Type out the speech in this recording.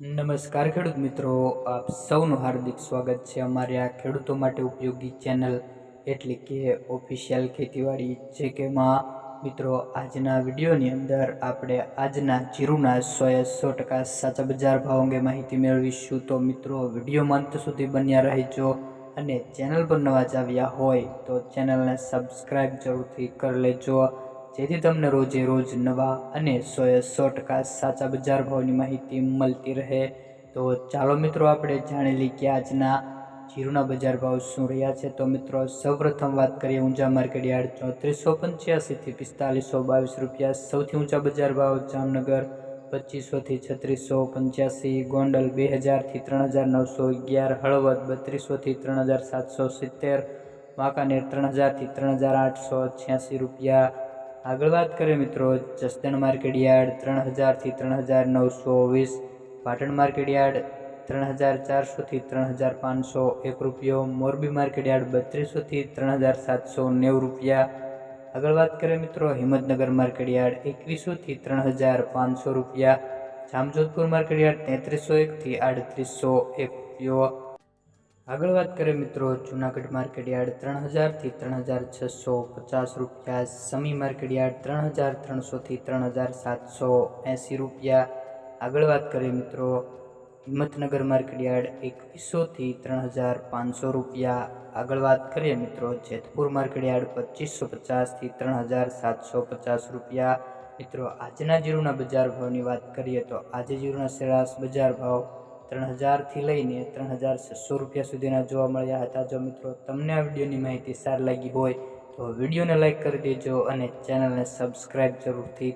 નમસ્કાર ખેડૂત મિત્રો, આપ સૌનું હાર્દિક સ્વાગત છે અમારી આ ખેડૂતો માટે ઉપયોગી ચેનલ એટલે કે ઓફિશિયલ ખેતીવાડી જે કે માં મિત્રો, આજના વિડીયોની અંદર આપણે આજના જીરુના સોએ સો ટકા સાચા બજાર ભાવ અંગે માહિતી મેળવીશું. તો મિત્રો વિડીયોમાં અંત સુધી બન્યા રહેજો અને ચેનલ પર નવા જ આવ્યા હોય તો ચેનલને સબસ્ક્રાઈબ જરૂરથી કરી લેજો. જેથી તમને રોજે રોજ નવા અને સોએ સો ટકા સાચા બજાર ભાવની માહિતી મળતી રહે. તો ચાલો મિત્રો, આપણે જાણી લઈએ કે આજના જીરુના બજાર ભાવ શું રહ્યા છે. તો મિત્રો, સૌપ્રથમ વાત કરીએ ઊંચા માર્કેટ યાર્ડ ચોત્રીસો પંચ્યાસીથી પિસ્તાલીસો બાવીસ રૂપિયા. સૌથી ઊંચા બજાર ભાવ જામનગર પચીસોથી છત્રીસો પંચ્યાસી, ગોંડલ બે હજારથી ત્રણ હજાર નવસો અગિયાર, હળવદ બત્રીસોથી ત્રણ હજાર સાતસો સિત્તેર, વાંકાનેર ત્રણ હજારથી ત્રણ હજાર આઠસો છ્યાસી રૂપિયા. આગળ વાત કરીએ મિત્રો, જસદણ માર્કેટ યાર્ડ ત્રણ હજારથી ત્રણ હજાર નવસો વીસ, પાટણ માર્કેટ યાર્ડ ત્રણ હજાર ચારસોથી ત્રણ હજાર પાંચસો, એક રૂપિયો, મોરબી માર્કેટ યાર્ડ બત્રીસોથી ત્રણ હજાર સાતસો નેવું રૂપિયા. આગળ વાત કરીએ મિત્રો, હિંમતનગર માર્કેટ યાર્ડ એકવીસોથી ત્રણ હજાર પાંચસો રૂપિયા. જામજોધપુર માર્કેટ યાર્ડ તેત્રીસો એકથી આડત્રીસો એક રૂપિયો. આગળ વાત કરીએ મિત્રો, જૂનાગઢ માર્કેટ યાર્ડ ત્રણ હજારથી ત્રણ હજાર છસો પચાસ રૂપિયા, સમી માર્કેટ યાર્ડ ત્રણ હજાર ત્રણસોથી ત્રણ હજાર સાતસો એંસી રૂપિયા. આગળ વાત કરીએ મિત્રો, હિંમતનગર માર્કેટ યાર્ડ એકવીસોથી ત્રણ હજાર પાંચસો રૂપિયા. આગળ વાત કરીએ મિત્રો, જેતપુર માર્કેટ યાર્ડ પચીસો પચાસથી ત્રણ હજાર સાતસો પચાસ રૂપિયા. મિત્રો, આજના જીરુના બજાર ભાવની વાત કરીએ તો આજે જીરુના સરેરાશ બજાર ભાવ ત્રણ હજારથી લઈને ત્રણ હજાર છસો રૂપિયા સુધીના જોવા મળ્યા હતા. જો મિત્રો તમને આ વિડીયોની માહિતી સારી લાગી હોય તો વિડીયોને લાઇક કરી દેજો અને ચેનલને સબસ્ક્રાઈબ જરૂરથી